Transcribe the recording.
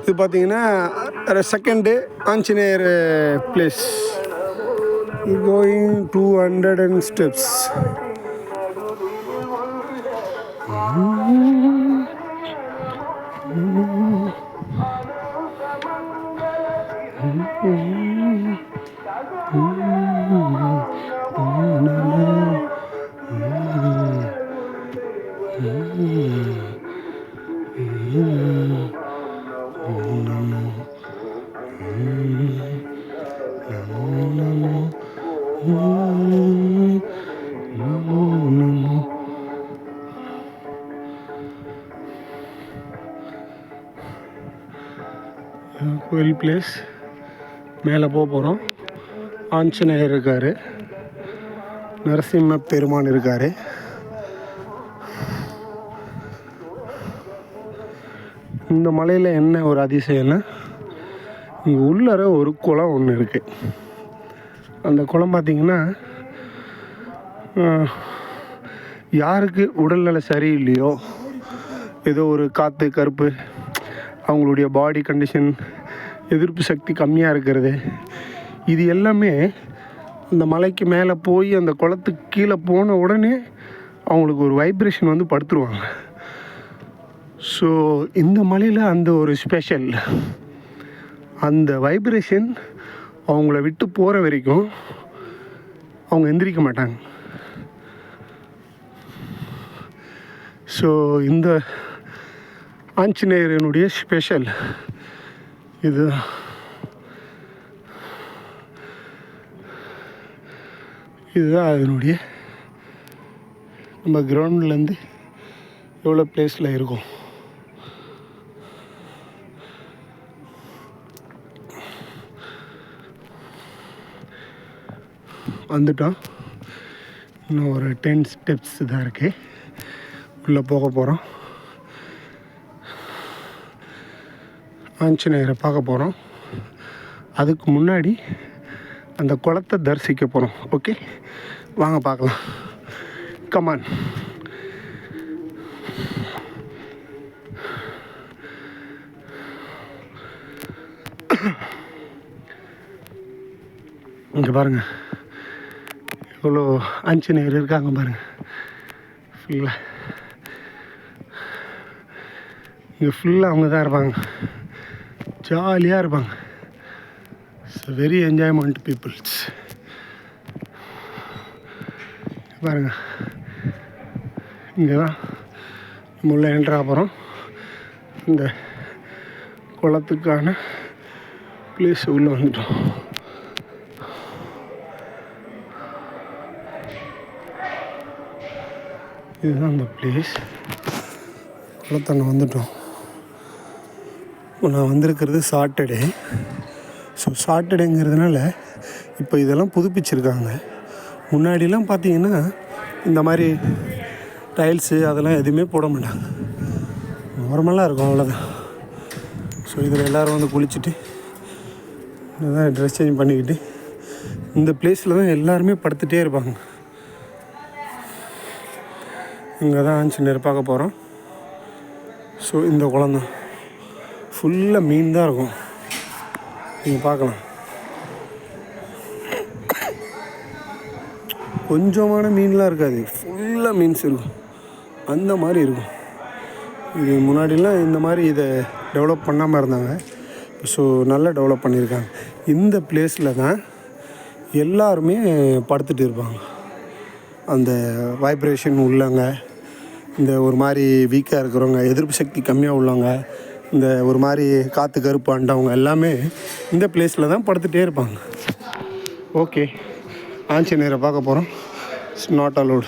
இது பார்த்தீங்கன்னா second Anjaneyar place going to hundred and steps கோயில் பிளேஸ் மேலே போக போகிறோம் ஆஞ்சநேயர் இருக்கார். நரசிம்ம பெருமான் இருக்கார். இந்த மலையில் என்ன ஒரு அதிசயம்னா இங்கே உள்ளர ஒரு குளம் ஒன்று இருக்குது அந்த குளம் பார்த்திங்கன்னா யாருக்கு உடல்நல சரியில்லையோ ஏதோ ஒரு காற்று கருப்பு அவங்களுடைய பாடி கண்டிஷன் எதிர்ப்பு சக்தி கம்மியாக இருக்கிறது. இது எல்லாமே இந்த மலைக்கு மேலே போய் அந்த குளத்துக்கு கீழே போன உடனே அவங்களுக்கு ஒரு வைப்ரேஷன் வந்து படுத்துருவாங்க. ஸோ இந்த மலையில் அந்த ஒரு ஸ்பெஷல் அந்த வைப்ரேஷன் அவங்கள விட்டு போகிற வரைக்கும் அவங்க எந்திரிக்க மாட்டாங்க. ஸோ இந்த ஆஞ்சநேயரனுடைய ஸ்பெஷல் இதுதான் இதுதான் அதனுடைய நம்ம கிரவுண்ட்லேருந்து எவ்வளோ பிளேஸில் இருக்கும். வந்துட்டோம். இன்னும் ஒரு டென் ஸ்டெப்ஸ் தான் இருக்குது உள்ளே போக போகிறோம் ஆஞ்சநேயரை பார்க்க போகிறோம் அதுக்கு முன்னாடி அந்த குளத்தை தரிசிக்க போகிறோம் ஓகே வாங்க பார்க்கலாம். கமான் இங்கே பாருங்க. எவ்வளோ ஆஞ்சநேயர் இருக்காங்க பாருங்க. ஃபுல்லாக இங்கே ஃபுல்லாக அவங்க தான் இருப்பாங்க. ஜாலியாக இருப்பாங்க. இட்ஸ் வெரி என்ஜாய்மெண்ட் பீப்புள்ஸ் பாருங்க. இங்கே தான் நம்ம உள்ள என்ட்ரா போகிறோம் இந்த குளத்துக்கான பிளேஸ் உள்ளே வந்துட்டோம். இதுதான் அந்த பிளேஸ் குளத்தாண்ட வந்துட்டோம். இப்போ நான் வந்திருக்கிறது சாட்டர்டே. ஸோ சாட்டர்டேங்கிறதுனால இப்போ இதெல்லாம் புதுப்பிச்சிருக்காங்க. முன்னாடிலாம் பார்த்தீங்கன்னா இந்த மாதிரி டைல்ஸு அதெல்லாம் எதுவுமே போட மாட்டாங்க. நார்மலாக இருக்கும் அவ்வளோதான் ஸோ இதில் எல்லோரும் வந்து குளிச்சுட்டு இதான் ட்ரெஸ் சேஞ்ச் பண்ணிக்கிட்டு இந்த பிளேஸில் தான் எல்லாருமே படுத்துகிட்டே இருப்பாங்க. இங்கே தான் ஆஞ்சநேயர் பார்க்க போகிறோம் ஸோ இந்த குளம் தான். ஃபுல்லாக மீன் தான் இருக்கும். நீங்கள் பார்க்கலாம். கொஞ்சமான மீன்லாம் இருக்காது. ஃபுல்லாக மீன்ஸ் இருக்கும். அந்த மாதிரி இருக்கும். இது முன்னாடிலாம் இந்த மாதிரி இதை டெவலப் பண்ணாமல் இருந்தாங்க. ஸோ நல்லா டெவலப் பண்ணியிருக்காங்க. இந்த பிளேஸில் தான் எல்லாருமே படுத்துட்டு இருப்பாங்க. அந்த வைப்ரேஷன் உள்ளவங்க இந்த ஒரு மாதிரி வீக்காக இருக்கிறவங்க எதிர்ப்பு சக்தி கம்மியாக உள்ளவங்க இந்த ஒரு மாதிரி காற்று கருப்பு எல்லாமே இந்த பிளேஸில் தான் படுத்துகிட்டே இருப்பாங்க. ஓகே ஆஞ்சநேயரை பார்க்க போகிறோம் இட்ஸ் நாட் அலோடு